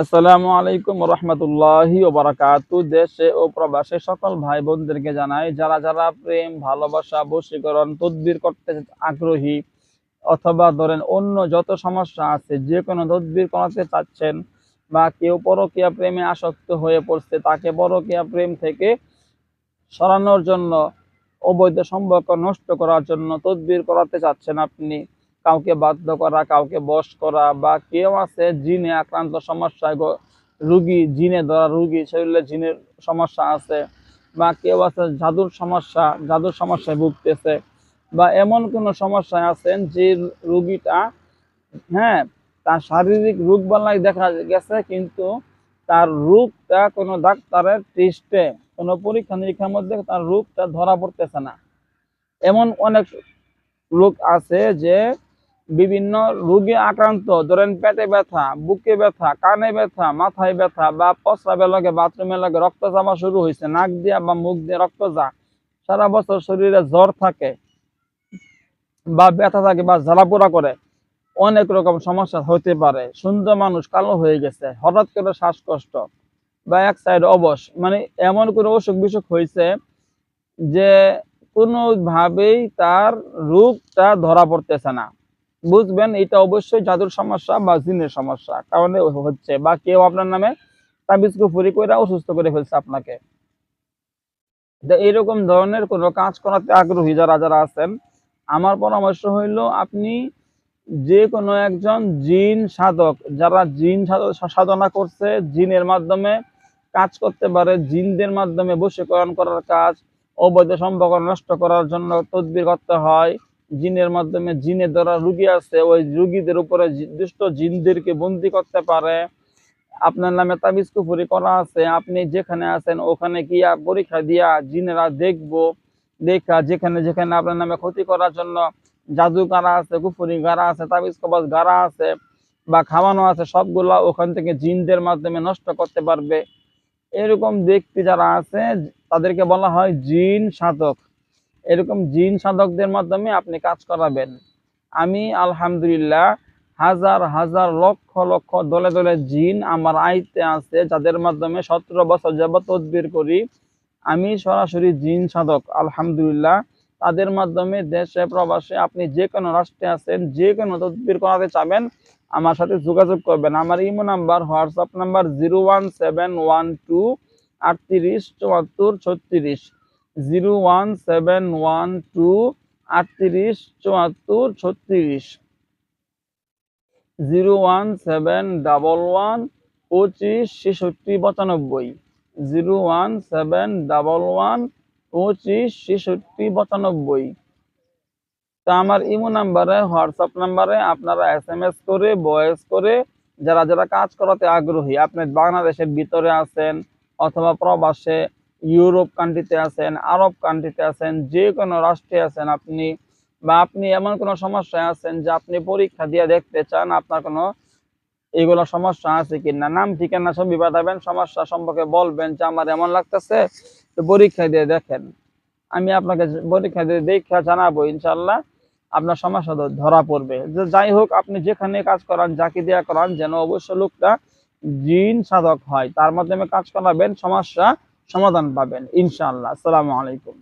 আসসালামু আলাইকুম রহমতুল্লাহি ওবারাকাতু দেশে ও প্রবাসে সকল ভাই বোনদেরকে জানাই, যারা যারা প্রেম, ভালোবাসা, বশীকরণ, তদবির করতে আগ্রহী অথবা ধরেন অন্য যত সমস্যা আছে, যে কোনো তদবির করাতে চাচ্ছেন বা কেউ পরকীয়া প্রেমে আসক্ত হয়ে পড়ছে, তাকে পরকীয়া প্রেম থেকে সরানোর জন্য অবৈধ সম্পর্ক নষ্ট করার জন্য তদবির করাতে চাচ্ছেন আপনি। কাউকে বাধ্য করা, কাউকে বশ করা বা কেউ আছে জিনে আক্রান্ত সমস্যায় রুগী, জিনে ধরা রুগী শরীরে জিনের সমস্যা আছে বা কেউ আছে জাদুর সমস্যা, জাদুর সমস্যায় ভুগতেছে বা এমন কোনো সমস্যায় আছেন যে রুগীটা হ্যাঁ তার শারীরিক রোগ বালাই দেখা গেছে কিন্তু তার রোগটা কোনো ডাক্তারের টেস্টে কোনো পরীক্ষা নিরীক্ষার মধ্যে তার রোগটা ধরা পড়তেছে না। এমন অনেক লোক আছে যে বিভিন্ন রোগে আক্রান্ত, ধরেন পেটে ব্যথা, বুকে ব্যথা, কানে ব্যথা, মাথায় ব্যথা বা প্রস্রাবের লগে বাথরুমের লগে রক্ত জমা শুরু হয়েছে নাক দিয়া বা মুখ দিয়ে রক্ত যা, সারা বছর শরীরে জ্বর থাকে বা ব্যথা থাকে বা জ্বালাপোড়া করে, অনেক রকম সমস্যা হতে পারে। সুন্দর মানুষ কালো হয়ে গেছে, হঠাৎ করে শ্বাসকষ্ট বা এক সাইড অবশ মানে এমন কোনো অসুখ বিসুখ হয়েছে যে কোনোভাবেই তার রোগটা ধরা পড়তেছে না। বুঝবেন, এটা অবশ্যই জাদুর সমস্যা বা জিনের সমস্যা। কারণে হচ্ছে, বা কেউ আপনার নামে তাবিজ কুফুরি করে অসুস্থ করে ফেলছে আপনাকে। তো এরকম ধরনের কোনো কাজ করাতে আগ্রহী যারা যারা আছেন, আমার পরামর্শ হইল আপনি যে কোনো একজন জিন সাধক, যারা জিন সাধ- সাধনা করছে, জিনের মাধ্যমে কাজ করতে পারে, জিনদের মাধ্যমে বশীকরণ করার কাজ, অবৈধ সম্পর্ক নষ্ট করার জন্য তদবির করতে হয় জিনের মাধ্যমে জিনের দ্বারা রুগী আছে, ওই রুগীদের উপরে দুষ্ট জিনদেরকে বন্দি করতে পারে। আপনার নামে তাবিজ কুফুরি করা আছে, আপনি যেখানে আছেন ওখানে গিয়া পরীক্ষা দিয়া জিনেরা দেখব, দেখা যেখানে যেখানে আপনার নামে ক্ষতি করার জন্য জাদু গাড়া আছে কুফুরি গাড়া আছে, তাবিজ কবাজ গাড়া আছে বা খাওয়ানো আছে, সবগুলা ওখান থেকে জিনদের মাধ্যমে নষ্ট করতে পারবে। এরকম ব্যক্তি যারা আছে, তাদেরকে বলা হয় জিন সাধক। এরকম জিন সাধকদের মাধ্যমে আপনি কাজ করাবেন। আমি আলহামদুলিল্লাহ হাজার হাজার লক্ষ লক্ষ দলে দলে জিন আমার আইতে আছে, যাদের মাধ্যমে সতেরো বছর যাবত তদবির করি। আমি সরাসরি জিন সাধক, আলহামদুলিল্লাহ। তাদের মাধ্যমে দেশে, প্রবাসে আপনি যে কোনো রাষ্ট্রে আছেন, যে কোনো তদবির করাতে চাবেন, আমার সাথে যোগাযোগ করবেন। আমার Imo number, WhatsApp number zero one seven one two আটত্রিশ চুয়াত্তর ছত্রিশ। Zero one seven one two আটত্রিশ চুয়াত্তর ছত্রিশ zero one seven double one পঁচিশ ছেষট্টি পঁচানব্বই zero one seven double one পঁচিশ ছেষট্টি পঁচানব্বই তা আমার ইমো নাম্বারে, হোয়াটসঅ্যাপ নাম্বারে আপনারা এস এম এস করে ভয়েস করে, যারা যারা কাজ করাতে আগ্রহী, আপনি বাংলাদেশের ভিতরে আছেন অথবা প্রবাসে ইউরোপ কান্ট্রিতে আছেন, আরব কান্ট্রিতে আছেন, যে কোনো রাষ্ট্রে আছেন আপনি, বা আপনি এমন কোনো সমস্যায় আছেন যে আপনি পরীক্ষা দিয়ে দেখতে চান আপনার কোনো এগুলো সমস্যা আছে কি না নাম, ঠিকানা ছবি পাঠাবেন, সমস্যা সম্পর্কে বলবেন যে আমার এমন লাগতেছে, তো পরীক্ষা দিয়ে দেখেন। আমি আপনাকে পরীক্ষা দিয়ে দেখা জানাব ইনশাল্লাহ আপনার সমস্যা ধরা পড়বে। যে যাই হোক, আপনি যেখানে কাজ করান, যাকে দেয়া করান, যেন অবশ্য লোকটা জিন সাধক হয়, তার মাধ্যমে কাজ করাবেন, সমস্যা সমাধান পাবেন ইনশাআল্লাহ। আসসালামু আলাইকুম।